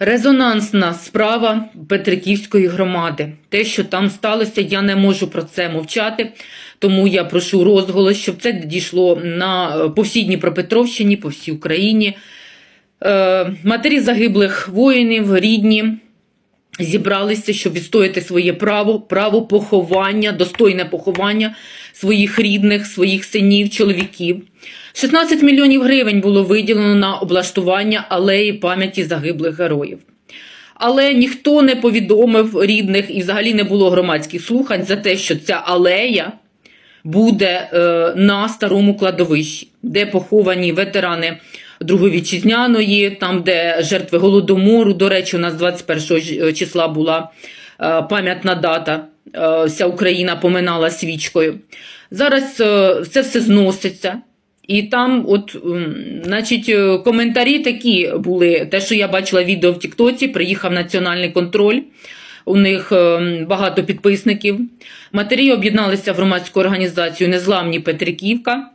Резонансна справа Петриківської громади. Те, що там сталося, я не можу про це мовчати, тому я прошу розголос, щоб це дійшло на по всій Дніпропетровщині, по всій Україні. Е, матері загиблих воїнів, рідні зібралися, щоб відстояти своє право, право поховання, достойне поховання своїх рідних, своїх синів, чоловіків. 16 мільйонів гривень було виділено на облаштування алеї пам'яті загиблих героїв. Але ніхто не повідомив рідних і взагалі не було громадських слухань за те, що ця алея буде е, на старому кладовищі, де поховані ветерани Другої вітчизняної, там, де жертви голодомору. До речі, у нас 21 числа була е, пам'ятна дата. е, Вся Україна поминала свічкою. Зараз е, це все зноситься. І там, от, значить, е, коментарі такі були. Те, що я бачила відео в Тіктоці, приїхав національний контроль. У них е, багато підписників. Матері об'єдналися в громадську організацію Незламні Петриківка.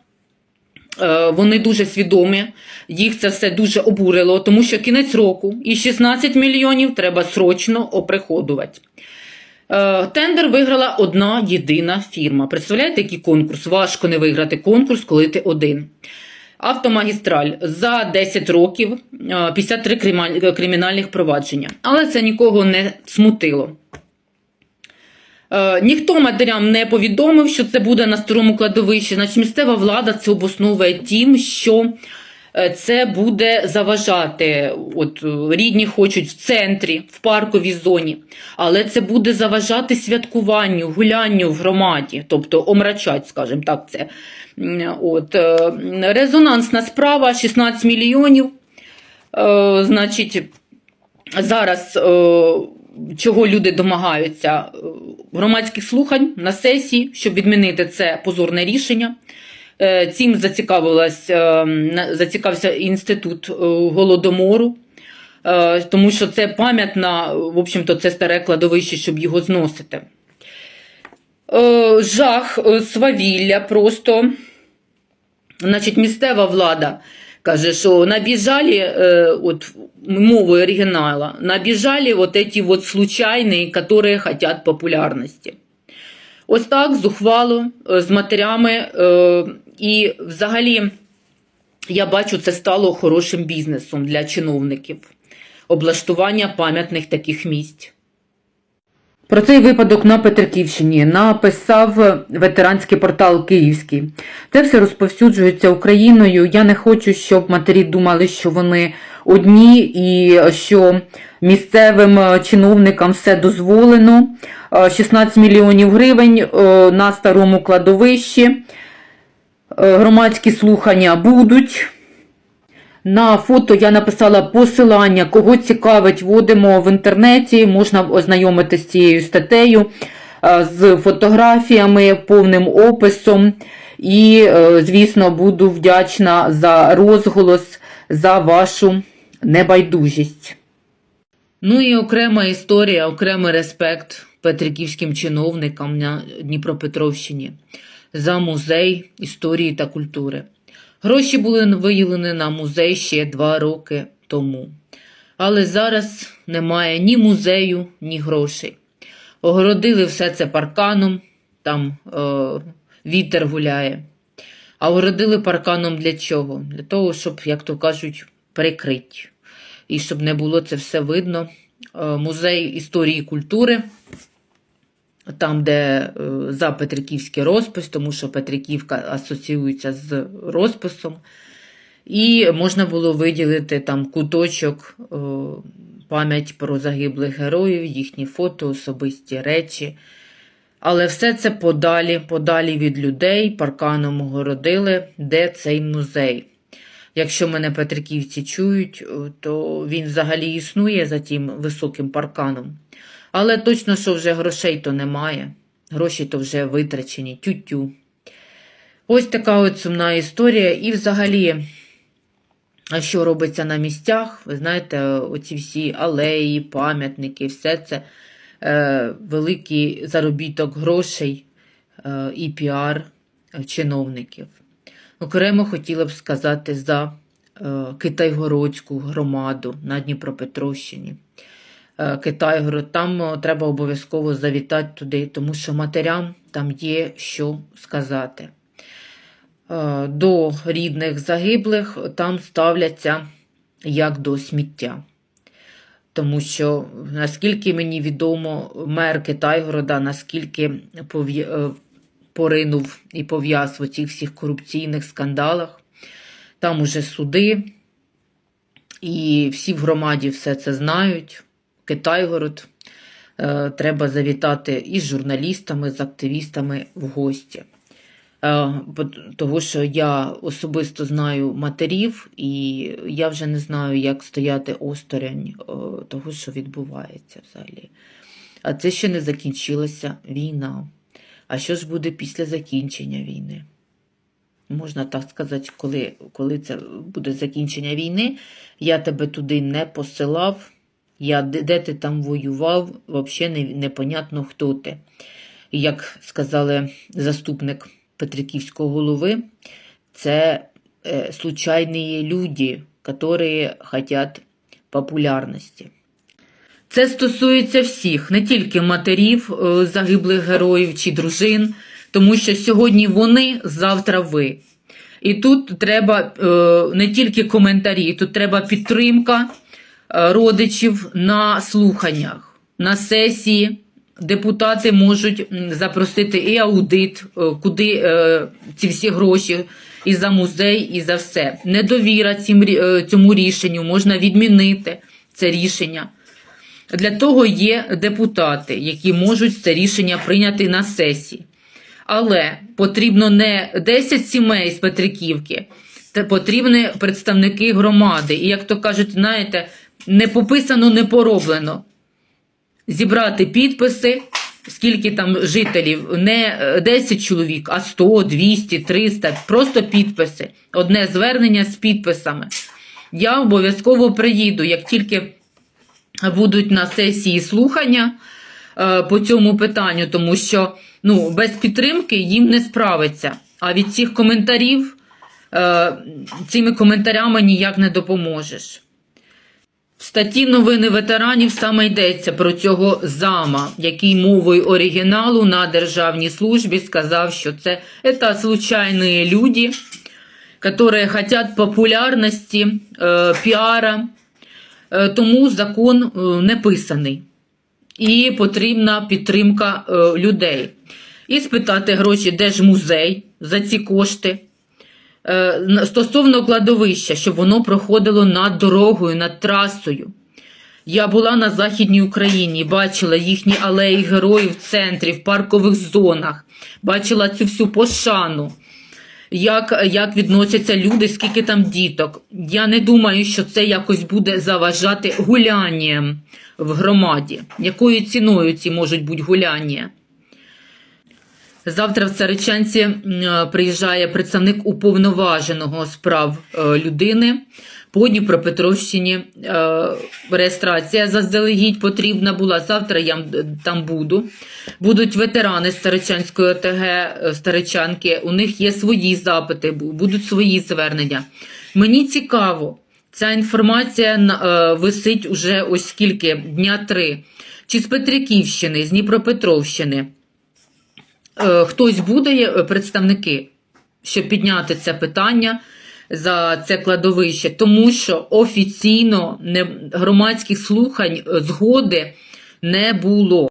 Е, Вони дуже свідомі, їх це все дуже обурило, тому що кінець року і 16 мільйонів треба срочно оприходувати. Е, Тендер виграла одна єдина фірма. Представляєте, який конкурс? Важко не виграти конкурс, коли ти один. Автомагістраль за 10 років е, 53 кримінальних провадження. Але це нікого не смутило. Е, Ніхто матерям не повідомив, що це буде на старому кладовищі. Значить, місцева влада це обосновує тим, що е, це буде заважати. От е, рідні хочуть в центрі, в парковій зоні, але це буде заважати святкуванню, гулянню в громаді, тобто омрачать, скажімо так, це. От, резонансна справа 16 мільйонів. Значить, зараз чого люди домагаються? Е, Громадських слухань на сесії, щоб відмінити це позорне рішення. Е, Цим зацікавилась, е, зацікавився інститут голодомору, тому що це пам'ятна, в общем-то, це старе кладовище, щоб його зносити. Жах, свавілля просто. Значить, місцева влада каже, що набіжали, е, от мовою оригінала, набіжали вот эти вот случайні, які хотят популярності. Ось так зухвало е, з матерями. е, І взагалі я бачу, це стало хорошим бізнесом для чиновників. Облаштування пам'ятних таких місць. Про цей випадок на Петриківщині написав ветеранський портал Київський. Це все розповсюджується Україною. Я не хочу, щоб матері думали, що вони одні і що місцевим е, чиновникам все дозволено. Е, 16 мільйонів гривень е, на старому кладовищі. Е, Громадські слухання будуть. На фото я написала посилання, кого цікавить, вводимо в інтернеті, можна ознайомитися з цією статтею, е, з фотографіями, повним описом. І, е, звісно, буду вдячна за розголос, за вашу небайдужість. Ну і окрема історія, окремий респект петриківським чиновникам на Дніпропетровщині за музей історії та культури. Гроші були виділені на музей ще два роки тому. Але зараз немає ні музею, ні грошей. Огородили все це парканом, там е, вітер гуляє. А огородили парканом для чого? Для того, щоб, як то кажуть, прикрити. І щоб не було це все видно. Е, музей історії і культури там, де е, за Петриківський розпис, тому що Петриківка асоціюється з розписом. І можна було виділити там куточок е, пам'ять про загиблих героїв, їхні фото, особисті речі. Але все це подалі, подалі від людей, парканом огородили, де цей музей. Якщо мене Петриківці чують, е, то він взагалі існує за тим високим парканом. Але точно, що вже грошей то немає. Гроші то вже витрачені, тю-тю. Ось така от сумна історія. І взагалі, що робиться на місцях? Ви знаєте, оці всі алеї, пам'ятники, все це е, великий заробіток грошей е, і піар чиновників. Окремо хотіла б сказати за е, Китайгородську громаду на Дніпропетровщині. Е, Китайгород, там е, треба обов'язково завітати туди, тому що матерям там є що сказати. Е, До рідних загиблих там ставляться як до сміття. Тому що, наскільки мені відомо, мер Китайгорода, наскільки поринув і пов'яз в цих всіх корупційних скандалах, там уже суди, і всі в громаді все це знають. Китайгород. Е, Треба завітати із журналістами, з активістами в гості. Е, Того, що я особисто знаю матерів, і я вже не знаю, як стояти осторонь е, того, що відбувається взагалі. А це ще не закінчилася війна. А що ж буде після закінчення війни? Можна так сказати, коли, коли це буде закінчення війни, я тебе туди не посилав. Я, де, ти там воював, взагалі не, непонятно, хто ти. Як сказали заступник Петриківського голови, це е, случайні люди, які хочуть популярності. Це стосується всіх, не тільки матерів е, загиблих героїв чи дружин, тому що сьогодні вони, завтра ви. І тут треба е, не тільки коментарі, тут треба підтримка родичів на слуханнях, на сесії. Депутати можуть запросити і аудит, е, куди е, ці всі гроші і за музей, і за все. Недовіра е, цьому рішенню можна відмінити це рішення. Для того є депутати, які можуть це рішення прийняти на сесії. Але потрібно не 10 сімей з Петриківки, потрібні представники громади. І як то кажуть, знаєте, не пописано, не пороблено. Зібрати підписи, скільки там жителів, не е, 10 чоловік, а 100, 200, 300, просто підписи. Одне звернення з підписами. Я обов'язково приїду, як тільки будуть на сесії слухання е, по цьому питанню, тому що ну, без підтримки їм не справиться. А від цих коментарів е, цими коментарями ніяк не допоможеш. Статті новини ветеранів саме йдеться про цього зама, який мовою оригіналу на державній службі сказав, що це, це случайні люди, которые хотят популярності, е, піара, Е, тому закон е, не писаний. І потрібна підтримка людей. І спитати гроші, де ж музей за ці кошти. Е, Стосовно кладовища, щоб воно проходило над дорогою, над трасою. Я була на Західній Україні, бачила їхні алеї героїв в центрі, в паркових зонах, бачила цю всю пошану як, як відносяться люди, скільки там діток. Я не думаю, що це якось буде заважати гулянням в громаді. Якою ціною ці можуть бути гуляння? Завтра в Царичанці приїжджає представник уповноваженого з прав е, людини по Дніпропетровщині. Е, Реєстрація заздалегідь потрібна була. Завтра я там буду. Будуть ветерани Старичанської ОТГ, е, Старичанки. У них є свої запити, будуть свої звернення. Мені цікаво, ця інформація висить уже ось скільки дня три. Чи з Петриківщини, з Дніпропетровщини. Е, хтось буде е, представники, щоб підняти це питання за це кладовище, тому що офіційно громадських слухань е, згоди не було.